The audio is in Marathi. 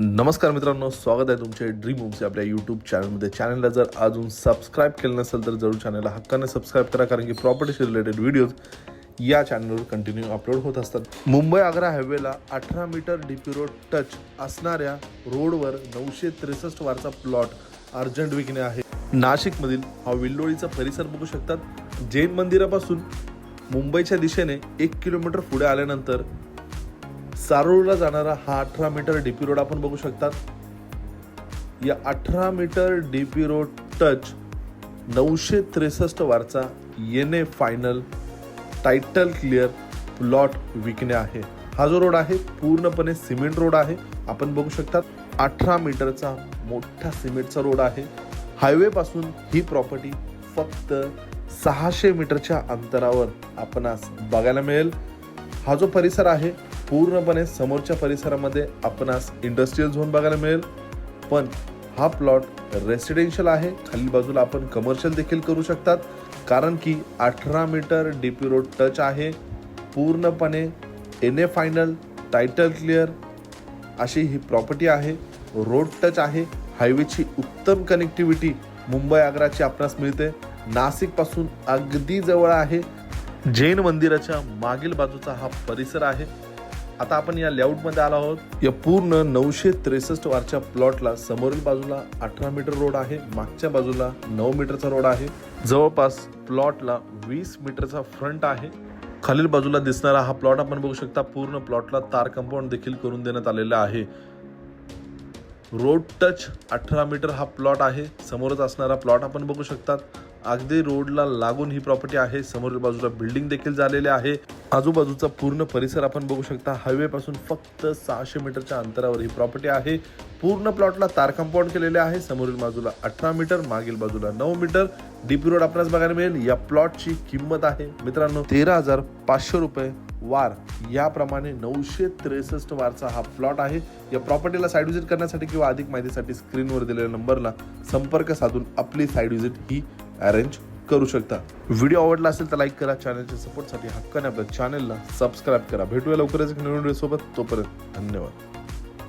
नमस्कार मित्रांनो स्वागत आहे तुमचे ड्रीम होम्स आपल्या यूट्यूब चॅनलमध्ये चॅनलला जर अजून सबस्क्राईब केलं नसेल तर जरूर चॅनलला हक्काने सबस्क्राईब करा कारण की प्रॉपर्टीशी रिलेटेड व्हिडिओज या चॅनलवर कंटिन्यू अपलोड होत असतात. मुंबई आग्रा हायवेला अठरा मीटर डीपी रोड टच असणाऱ्या रोडवर नऊशे त्रेसष्ट वारचा प्लॉट अर्जंट विकणे आहे. नाशिकमधील हा विल्लोळीचा परिसर बघू शकतात. जैन मंदिरापासून मुंबईच्या दिशेने एक किलोमीटर पुढे आल्यानंतर सारोळला जाणारा हा अठरा मीटर डी पी रोड आपण बघू शकतात. या अठरा metre D P road touch नऊशे त्रेसष्ट वारचा येणे फायनल टायटल क्लिअर प्लॉट विकणे आहे. हा जो रोड आहे पूर्णपणे सिमेंट रोड आहे. आपण बघू शकतात अठरा मीटरचा मोठा सिमेंटचा रोड आहे. हायवेपासून ही प्रॉपर्टी फक्त सहाशे मीटरच्या अंतरावर आपणास बघायला मिळेल. हा जो परिसर आहे पूर्णपणे समोरच्या परिसरामध्ये आपणास इंडस्ट्रीयल झोन बघायला मिळेल. पण हा प्लॉट रेसिडेन्शियल आहे. खाली बाजूला आपण कमर्शियल देखील करू शकतात. कारण की अठरा metre D P road touch आहे. पूर्णपणे N A final title clear अशी ही प्रॉपर्टी आहे. रोड टच आहे. हायवेची उत्तम कनेक्टिव्हिटी मुंबई आग्राची आपणास मिळते. नाशिकपासून अगदी जवळ आहे. जैन मंदिराच्या मागील बाजूचा हा परिसर आहे. आता आपण या लेआउटमध्ये आलो आहोत. या पूर्ण नऊशे त्रेसष्ट वारच्या प्लॉटला समोरील बाजूला अठरा मीटर रोड आहे मागच्या बाजूला नऊ मीटरचा रोड आहे. जवळपास प्लॉटला वीस मीटरचा फ्रंट आहे. खालील बाजूला दिसणारा हा प्लॉट आपण बघू शकता पूर्ण प्लॉटला तार कंपाऊंड देखील करून देण्यात आलेला आहे. रोड टच अठरा मीटर हा प्लॉट आहे. समोरच असणारा प्लॉट आपण बघू शकतात. अगदी रोडला लागून ही प्रॉपर्टी आहे. समोरील बाजूला बिल्डिंग देखील झालेले आहे. आजूबाजूचा पूर्ण परिसर आपण बघू शकता. हायवे पासून फक्त सहाशे मीटरच्या अंतरावर ही प्रॉपर्टी आहे. पूर्ण प्लॉटला तार कंपाऊंड केलेले आहे. समोरील बाजूला अठरा मीटर मागील बाजूला नऊ मीटर. डीपी रोड आपल्याला बघायला मिळेल. या प्लॉटची किंमत आहे. मित्रांनो तेरा हजार पाचशे रुपये वार. याप्रमाणे नऊशे त्रेसष्ट वारचा हा प्लॉट आहे. या प्रॉपर्टीला साईड विजिट करण्यासाठी किंवा अधिक माहितीसाठी स्क्रीनवर दिलेल्या नंबरला संपर्क साधून आपली साईड विजिट ही अरेंज करू शकता. व्हिडिओ आवडला असेल तर लाईक करा चॅनलच्या सपोर्टसाठी हक्काने आपल्या चॅनलला सबस्क्राईब करा. भेटूया लवकरच एक नवीन व्हिडिओ सोबत. तोपर्यंत धन्यवाद.